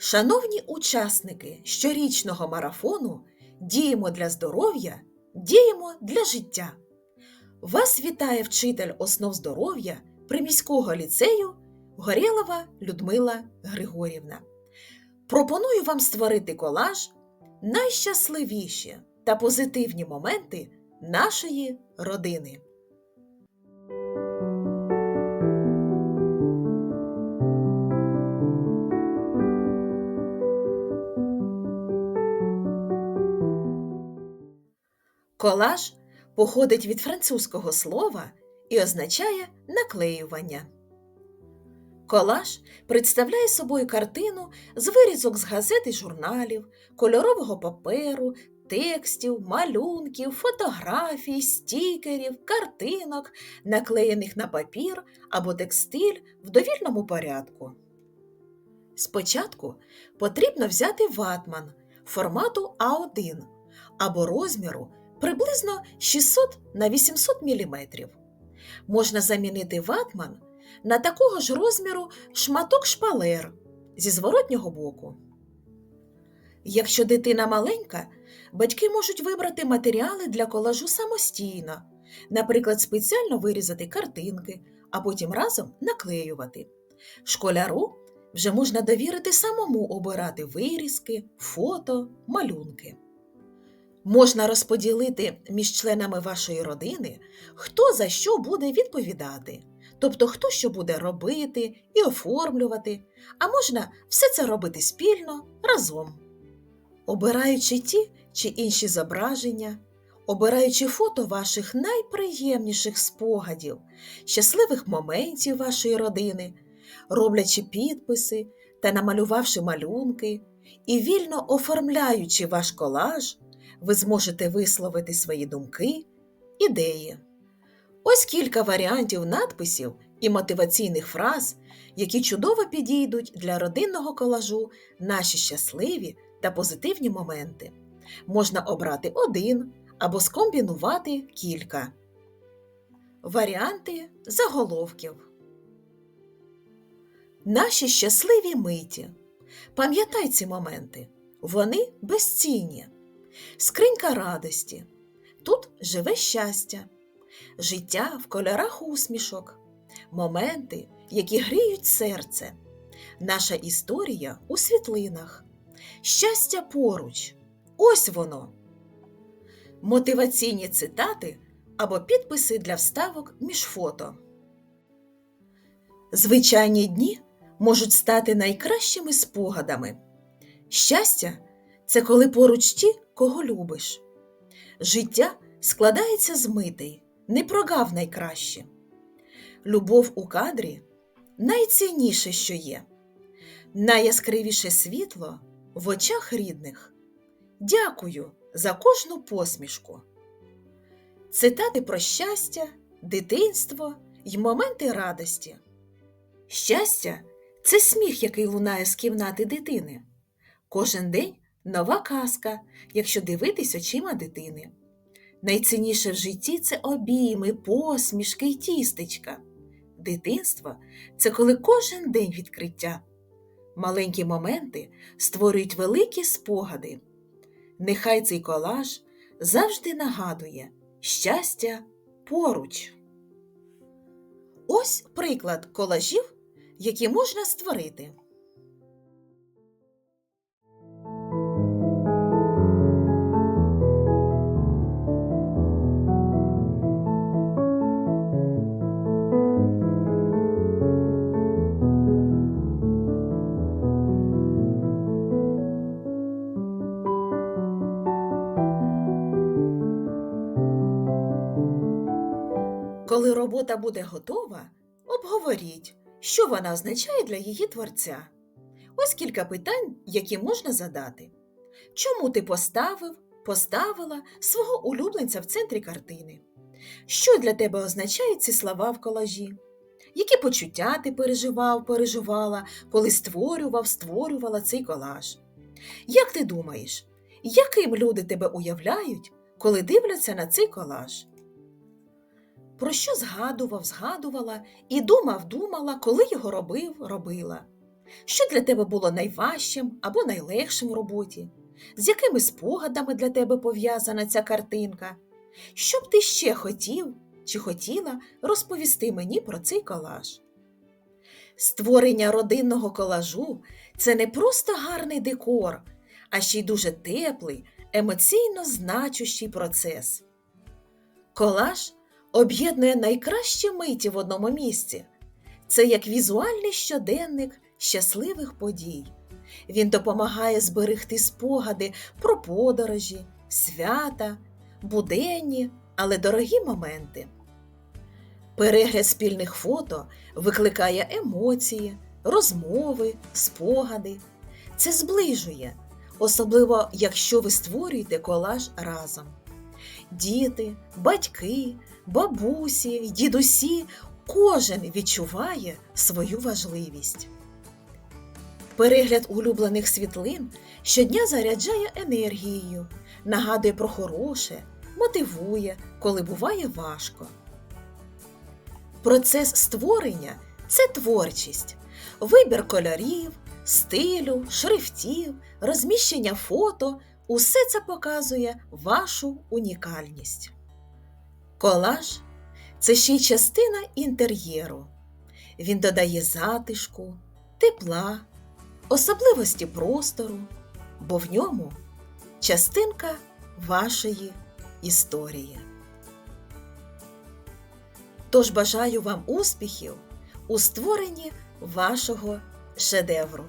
Шановні учасники щорічного марафону Діємо для здоров'я, діємо для життя. Вас вітає вчитель основ здоров'я приміського ліцею Горєлова Людмила Григорівна. Пропоную вам створити колаж найщасливіші та позитивні моменти нашої родини. Колаж походить від французького слова і означає наклеювання. Колаж представляє собою картину з вирізок з газет і журналів, кольорового паперу, текстів, малюнків, фотографій, стікерів, картинок, наклеєних на папір або текстиль в довільному порядку. Спочатку потрібно взяти ватман формату А1 або розміру приблизно 600 на 800 мм. Можна замінити ватман на такого ж розміру шматок шпалер зі зворотнього боку. Якщо дитина маленька, батьки можуть вибрати матеріали для колажу самостійно, наприклад, спеціально вирізати картинки, а потім разом наклеювати. Школяру вже можна довірити самому обирати вирізки, фото, малюнки. Можна розподілити між членами вашої родини, хто за що буде відповідати, тобто хто що буде робити і оформлювати, а можна все це робити спільно разом. Обираючи ті чи інші зображення, обираючи фото ваших найприємніших спогадів, щасливих моментів вашої родини, роблячи підписи та намалювавши малюнки і вільно оформляючи ваш колаж ви зможете висловити свої думки, ідеї. Ось кілька варіантів надписів і мотиваційних фраз, які чудово підійдуть для родинного колажу наші щасливі та позитивні моменти. Можна обрати один або скомбінувати кілька. Варіанти заголовків. Наші щасливі миті. Пам'ятай ці моменти. Вони безцінні скринька радості. Тут живе щастя, життя в кольорах усмішок, моменти, які гріють серце, наша історія у світлинах, щастя поруч. Ось воно. Мотиваційні цитати або підписи для вставок між фото. Звичайні дні можуть стати найкращими спогадами. Щастя це коли поруч ті, кого любиш. Життя складається з митей, не прогав найкраще. Любов у кадрі найцінніше, що є, найяскравіше світло в очах рідних. Дякую за кожну посмішку. Цитати про щастя, дитинство й моменти радості. Щастя це сміх, який лунає з кімнати дитини. Кожен день нова казка, якщо дивитись очима дитини. Найцінніше в житті це обійми, посмішки й тістечка. Дитинство це коли кожен день відкриття. Маленькі моменти створюють великі спогади. Нехай цей колаж завжди нагадує щастя поруч. Ось приклад колажів, які можна створити. Коли робота буде готова, обговоріть, що вона означає для її творця. Ось кілька питань, які можна задати. Чому ти поставив, поставила свого улюбленця в центрі картини? Що для тебе означають ці слова в колажі? Які почуття ти переживав, переживала, коли створював, створювала цей колаж? Як ти думаєш, яким люди тебе уявляють, коли дивляться на цей колаж? Про що згадував, згадувала і думав, думала, коли його робив, робила. Що для тебе було найважчим або найлегшим у роботі? З якими спогадами для тебе пов'язана ця картинка? Що б ти ще хотів чи хотіла розповісти мені про цей колаж? Створення родинного колажу це не просто гарний декор, а ще й дуже теплий, емоційно значущий процес. Колаж об'єднує найкращі миті в одному місці. Це як візуальний щоденник щасливих подій. Він допомагає зберегти спогади про подорожі, свята, буденні, але дорогі моменти. Перегляд спільних фото викликає емоції, розмови, спогади. Це зближує, особливо якщо ви створюєте колаж разом. Діти, батьки, бабусі, дідусі кожен відчуває свою важливість. Перегляд улюблених світлин щодня заряджає енергією, нагадує про хороше, мотивує, коли буває важко. Процес створення це творчість, вибір кольорів, стилю, шрифтів, розміщення фото усе це показує вашу унікальність. Колаж це ще й частина інтер'єру. Він додає затишку, тепла, особливості простору, бо в ньому частинка вашої історії. Тож бажаю вам успіхів у створенні вашого шедевру.